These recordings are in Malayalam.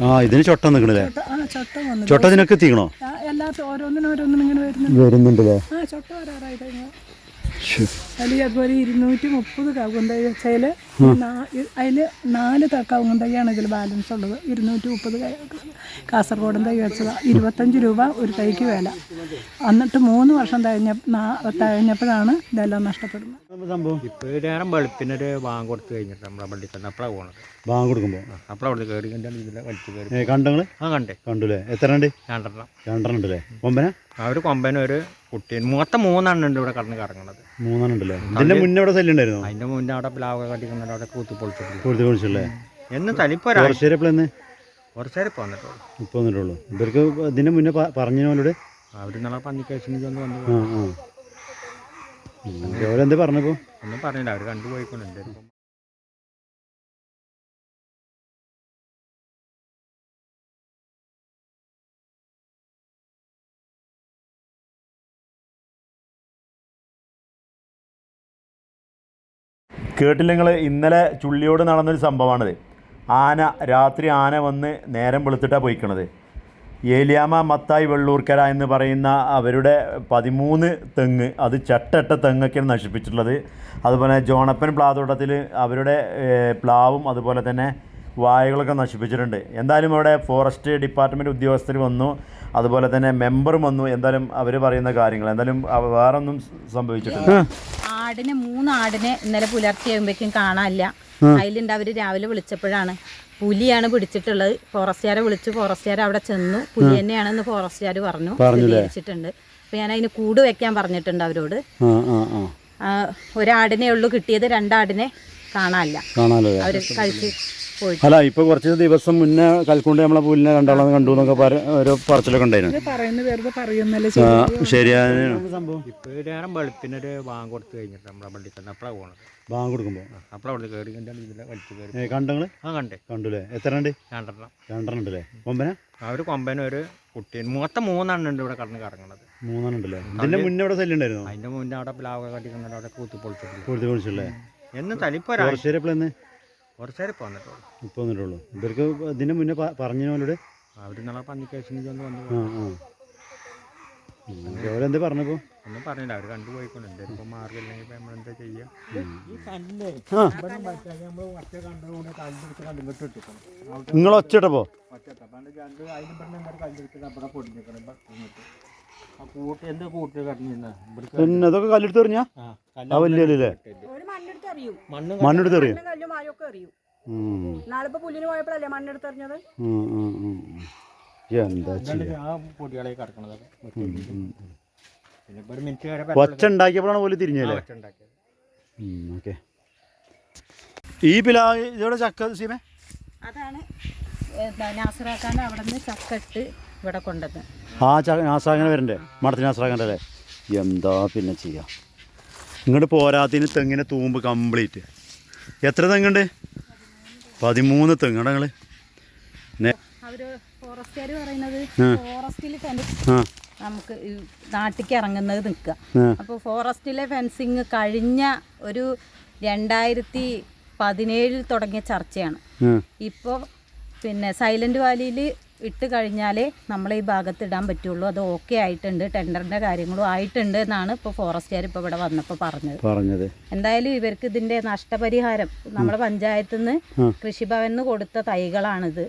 ആ ഇതിന് ചൊട്ട നിൽക്കണല്ലേ ചൊട്ട ആ ചൊട്ട വന്നു ചൊട്ട ഇതിനൊക്കെ എത്തിക്കണോ എല്ലാത്തും ഓരോന്നിനും ഓരോന്നിനും ഇങ്ങനെ വരുന്നുണ്ട്. വരുന്നുണ്ടല്ലേ? ആ ചൊട്ട വരാറായി കഴിഞ്ഞു. അതിൽ അതുപോലെ ഇരുന്നൂറ്റി മുപ്പത് കവുങ്ങുന്തൈ വെച്ചാൽ അതിൽ നാല് ത കവുങ്ങുന്തൈയാണ് ഇതിൽ ബാലൻസ് ഉള്ളത്. ഇരുന്നൂറ്റി മുപ്പത് കാസർഗോഡൻ തൈ വെച്ചതാണ് ഇരുപത്തഞ്ച് രൂപ ഒരു തൈക്ക് വില. എന്നിട്ട് മൂന്ന് വർഷം കഴിഞ്ഞ തഴഞ്ഞപ്പോഴാണ് ഇതെല്ലാം നഷ്ടപ്പെടുന്നത്. നേരം വെളുപ്പിനൊരു ബാങ്ക് കൊടുത്തു കഴിഞ്ഞിട്ട് നമ്മളെ പള്ളിയിൽ തന്നെ അപ്പളാണ് പോകണത് ബാങ്ക് കൊടുക്കുമ്പോൾ അപ്പോൾ അവിടെ കയറി കണ്ടാണ് ഇതിലെ വലിച്ചു കയറി ആ കണ്ടേ. കണ്ടുല്ലേ? എത്ര ഉണ്ട് രണ്ടെണ്ണം. രണ്ടെണ്ണം ഉണ്ടല്ലേ? ആ ഒരു കൊമ്പന ഒരു കുട്ടി മൊത്തം മൂന്നെണ്ണം ഉണ്ട് ഇവിടെ കടന്ന് കറങ്ങണത് മൂന്നെണ്ണം ഉണ്ടല്ലേ ഇതിന്റെ മുന്നേ ഇവിടെ ശല്യം ഉണ്ടായിരുന്നോ? അതിന്റെ മുന്നേ അവിടെ പ്ലാവ് കട്ടിക്കുന്ന അവിടെ കൂത്തി പൊളിച്ചിട്ടുണ്ട് കൊടുത്ത് എന്ന് തലിപ്പോ പറഞ്ഞിട്ടുള്ളൂ കുറച്ചേരെ എപ്പോഴെന്ന് കുറച്ചേരം പോന്നിട്ടുള്ളൂ ഇപ്പൊ വന്നിട്ടുള്ളൂ. ഇവർക്ക് ഇതിന്റെ മുന്നേ പറഞ്ഞവരോട് അവർ വന്ന് ആ ആ. ഒന്നും പറഞ്ഞില്ല. അവർ കണ്ടുപോയിക്കൊണ്ടുണ്ട് കേട്ടില്ല നിങ്ങൾ ഇന്നലെ ചുള്ളിയോട് നടന്നൊരു സംഭവമാണിത്. ആന രാത്രി ആന വന്ന് നേരം വെളുത്തിട്ടാണ് പോയിക്കണത്. ഏലിയാമ മത്തായി വെള്ളൂർക്കര എന്ന് പറയുന്ന അവരുടെ പതിമൂന്ന് തെങ്ങ് അത് ചട്ടട്ട തെങ്ങൊക്കെയാണ് നശിപ്പിച്ചിട്ടുള്ളത്. അതുപോലെ ജോണപ്പൻ പ്ലാതോട്ടത്തിൽ അവരുടെ പ്ലാവും അതുപോലെ തന്നെ വായകളൊക്കെ നശിപ്പിച്ചിട്ടുണ്ട്. എന്തായാലും അവിടെ ഫോറസ്റ്റ് ഡിപ്പാർട്ട്മെന്റ് ഉദ്യോഗസ്ഥർ വന്നു. അതുപോലെ തന്നെ മെമ്പറും വന്നു. എന്തായാലും അവർ പറയുന്ന കാര്യങ്ങൾ എന്തായാലും വേറൊന്നും സംഭവിച്ചിട്ടില്ല. ആടിനെ മൂന്ന് ആടിനെ ഇന്നലെ പുലർച്ചെ ആകുമ്പോഴേക്കും കാണാനില്ല. അതിലുണ്ട് അവർ രാവിലെ വിളിച്ചപ്പോഴാണ്. പുലിയാണ് പിടിച്ചിട്ടുള്ളത്. ഫോറസ്റ്റുകാരെ വിളിച്ചു. ഫോറസ്റ്റുകാർ അവിടെ ചെന്നു. പുലി തന്നെയാണെന്ന് ഫോറസ്റ്റുകാർ പറഞ്ഞു. പിടിച്ചിട്ടുണ്ട് അപ്പൊ ഞാൻ അതിന് കൂട് വെക്കാൻ പറഞ്ഞിട്ടുണ്ട് അവരോട്. ഒരാടിനെ ഉള്ളൂ കിട്ടിയത്. രണ്ടാടിനെ കാണാനില്ല. അവർ കഴിച്ച് അല്ല ഇപ്പൊ കുറച്ച് ദിവസം മുന്നേ കൽക്കൊണ്ട് നമ്മളെ പുല്ലിനെ കണ്ടാളെന്ന് കണ്ടു എന്നൊക്കെ ഒരു പറച്ചിലൊക്കെ ഉണ്ടായിരുന്നു. ശരിയാണ്. ബാങ്ക് കൊടുക്കുമ്പോ? കണ്ടങ്ങൾ? ആ കണ്ടേ. കണ്ടുല്ലേ എത്ര ഉണ്ട് രണ്ടെണ്ണം. രണ്ടെണ്ണം ഉണ്ടല്ലേ? കൊമ്പന? ആ ഒരു കൊമ്പന ഒരു കുട്ടിയും മൊത്തം മൂന്നെണ്ണം ഉണ്ട് ഇവിടെ കടന്ന് കറങ്ങണത്. മൂന്നെണ്ണം ഉണ്ടല്ലേ? ഇതിന്റെ മുന്നേ ഇവിടെ ശല്യം ഉണ്ടായിരുന്നു? അതിന്റെ മുന്നേ അവിടെ പ്ലാവ് അവിടെ കൂത്തി കുളിച്ചല്ലേ എന്ന് തലിപ്പോ ഒരാഴ്ച കുറച്ചേരെ എപ്പോഴെന്ന് കുറച്ചേരം പോന്നിട്ടുള്ളൂ. ഇപ്പൊ വന്നിട്ടുള്ളൂ. ഇവർക്ക് മുന്നേ അവർ നാളെ പന്നിക്കേസിന് ചെന്ന് വന്ന് ആ ആ. ഓരെന്താ പറഞ്ഞപ്പോ ഒന്നും പറഞ്ഞില്ല. അവർ കണ്ടുപോയിക്കൊണ്ടുണ്ട് ഇപ്പം മാർഗമില്ലെങ്കിൽ ഇപ്പം നമ്മളെന്താ ചെയ്യുക നിങ്ങൾ പിന്നെ അതൊക്കെ കല്ലെടുത്ത് പറഞ്ഞാ വലിയ മണ്ണെടുത്ത് അറിയും എറിയും. കല്ലും. നാളിപ്പോ പുല്ലിന് പോയപ്പോഴല്ലേ മണ്ണെടുത്ത് എറിഞ്ഞത്. എന്താ ഒച്ച ഉണ്ടാക്കിയപ്പോഴാണ് പോലെ തിരിഞ്ഞല്ലേ ഓക്കെ. ഈ പിലാ ഇതോടെ ചക്ക സീമേ? അതാണ് അവിടെ നിന്ന് ഇവിടെ കൊണ്ടുവന്ന്. ആ ചക്ക നാസാങ്ങനെ വരണ്ടേ മടത്തി നാസറാക്കണ്ടല്ലേ എന്താ പിന്നെ ചെയ്യാം? ഇങ്ങോട്ട് പോരാത്തിന് തെങ്ങിന്റെ തൂമ്പ് കംപ്ലീറ്റ്. എത്ര തെങ്ങുണ്ട്? പതിമൂന്ന് തെങ്ങാണ് നിങ്ങൾ അവർ ഫോറസ്റ്റുകാർ പറയുന്നത് ആ. ഫോറസ്റ്റിൽ ഫെൻസ് നമുക്ക് ഈ നാട്ടിലേക്ക് ഇറങ്ങുന്നത് നിൽക്കുക. അപ്പോൾ ഫോറസ്റ്റിലെ ഫെൻസിങ് കഴിഞ്ഞ ഒരു രണ്ടായിരത്തി പതിനേഴിൽ തുടങ്ങിയ ചർച്ചയാണ്. ഇപ്പോ ഇപ്പോൾ പിന്നെ സൈലന്റ് വാലിയിൽ ഇട്ട് കഴിഞ്ഞാലേ നമ്മൾ ഈ ഭാഗത്ത് ഇടാൻ പറ്റുള്ളൂ. അത് ഓക്കെ ആയിട്ടുണ്ട്. ടെൻഡറിന്റെ കാര്യങ്ങളും ആയിട്ടുണ്ട് എന്നാണ് ഇപ്പോൾ ഫോറസ്റ്റുകാർ ഇപ്പോൾ ഇവിടെ വന്നപ്പോൾ പറഞ്ഞത്. പറഞ്ഞത്. എന്തായാലും ഇവർക്ക് ഇതിന്റെ നഷ്ടപരിഹാരം നമ്മുടെ പഞ്ചായത്തിൽ നിന്ന് കൃഷിഭവനിൽ കൊടുത്ത തൈകളാണിത്.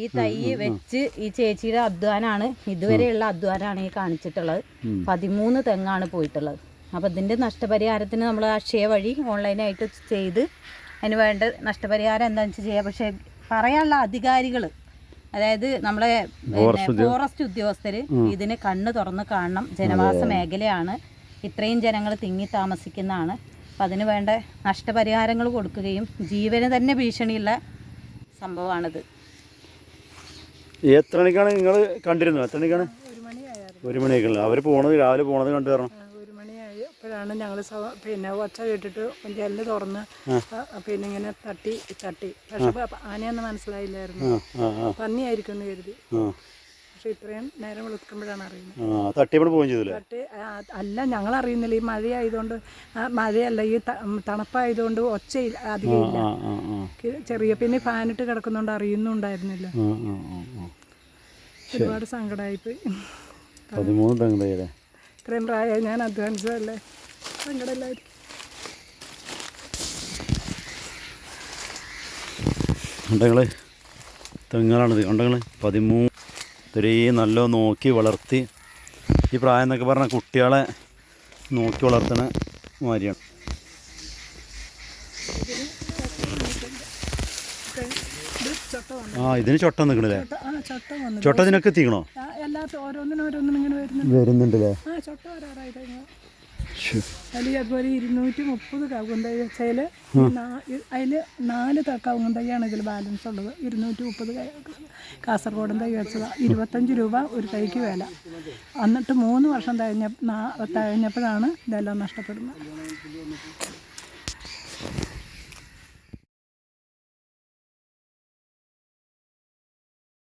ഈ തൈ വെച്ച് ഈ ചേച്ചിയുടെ അധ്വാനാണ് ഇതുവരെയുള്ള അധ്വാനാണ് ഈ കാണിച്ചിട്ടുള്ളത്. പതിമൂന്ന് തെങ്ങാണ് പോയിട്ടുള്ളത്. അപ്പോൾ ഇതിന്റെ നഷ്ടപരിഹാരത്തിന് നമ്മൾ അക്ഷയ വഴി ഓൺലൈനായിട്ട് ചെയ്ത് അതിന് വേണ്ട നഷ്ടപരിഹാരം എന്താണെന്ന് വെച്ചാൽ ചെയ്യാം. പക്ഷേ പറയാനുള്ള അധികാരികൾ അതായത് നമ്മളെ ഫോറസ്റ്റ് ഉദ്യോഗസ്ഥർ ഇതിന് കണ്ണ് തുറന്ന് കാണണം. ജനവാസ മേഖലയാണ്. ഇത്രയും ജനങ്ങൾ തിങ്ങി താമസിക്കുന്നതാണ്. അപ്പം അതിന് വേണ്ട നഷ്ടപരിഹാരങ്ങൾ കൊടുക്കുകയും ജീവന് തന്നെ ഭീഷണിയുള്ള സംഭവമാണിത്. എത്ര മണിക്കാണ് നിങ്ങൾ കണ്ടിരുന്നത്? എത്ര മണിക്കാണ്? ഒരു മണിയൊക്കെ അവർ പോണത് രാവിലെ പോണത് കണ്ടു തരണം അപ്പോഴാണ് ഞങ്ങൾ പിന്നെ ഒച്ച കേട്ടിട്ട് ജനൽ തുറന്ന് പിന്നെ ഇങ്ങനെ തട്ടി തട്ടി. പക്ഷെ ആനയൊന്നും മനസ്സിലായില്ലായിരുന്നു. പന്നിയായിരിക്കും എന്ന് കരുതി. പക്ഷെ ഇത്രയും നേരം വിളിക്കുമ്പോഴാണ് അറിയുന്നത്. ആ തട്ടിയപ്പോൾ പോവുകയും ചെയ്തില്ലേ പക്ഷേ അല്ല ഞങ്ങൾ അറിയുന്നില്ല. ഈ മഴയായതുകൊണ്ട് മഴയല്ല ഈ തണുപ്പായതുകൊണ്ട് ഒച്ച അധികം ഇല്ല. ചെറിയ പിന്നെ ഫാനിട്ട് കിടക്കുന്നതുകൊണ്ട് അറിയുന്നുണ്ടായിരുന്നില്ല. ഒരുപാട് സങ്കടമായിപ്പോയി. പതിമൂന്ന് തെങ്ങ് തയ്യല്ലേ ഇത്രയും പ്രായമായി ഞാൻ അധ്വാനിച്ചതല്ലേ? സങ്കടമില്ലായിരിക്കും ഉണ്ടങ്ങൾ തെങ്ങുകളാണിത്. ഉണ്ടങ്ങൾ പതിമൂന്ന് ഇത്രയും നല്ല നോക്കി വളർത്തി ഈ പ്രായം എന്നൊക്കെ പറഞ്ഞാൽ കുട്ടികളെ നോക്കി വളർത്തണ മാതിരിയാണ്. ആ ഇതിന് ചൊട്ട നിൽക്കണില്ലേ ചൊട്ട ഇതിനൊക്കെ എത്തിക്കണോ? ഓരോന്നിനും ഓരോന്നിനും ഇങ്ങനെ വരുന്നുണ്ട്. വരുന്നുണ്ടല്ലേ ആ ചൊട്ട വരാറായി കഴിഞ്ഞു. അതിൽ അതുപോലെ ഇരുന്നൂറ്റി മുപ്പത് കവുങ്ങുന്തൈ വെച്ചതിൽ അതിൽ നാല് ത- കവുങ്ങുന്തൈയാണ് ഇതിൽ ബാലൻസ് ഉള്ളത്. ഇരുന്നൂറ്റി മുപ്പത് കാസർഗോഡൻ തൈ വെച്ചതാണ് ഇരുപത്തഞ്ച് രൂപ ഒരു തൈക്ക് വില. എന്നിട്ട് മൂന്ന് വർഷം കഴിഞ്ഞ തഴഞ്ഞപ്പോഴാണ് ഇതെല്ലാം നഷ്ടപ്പെടുന്നത്.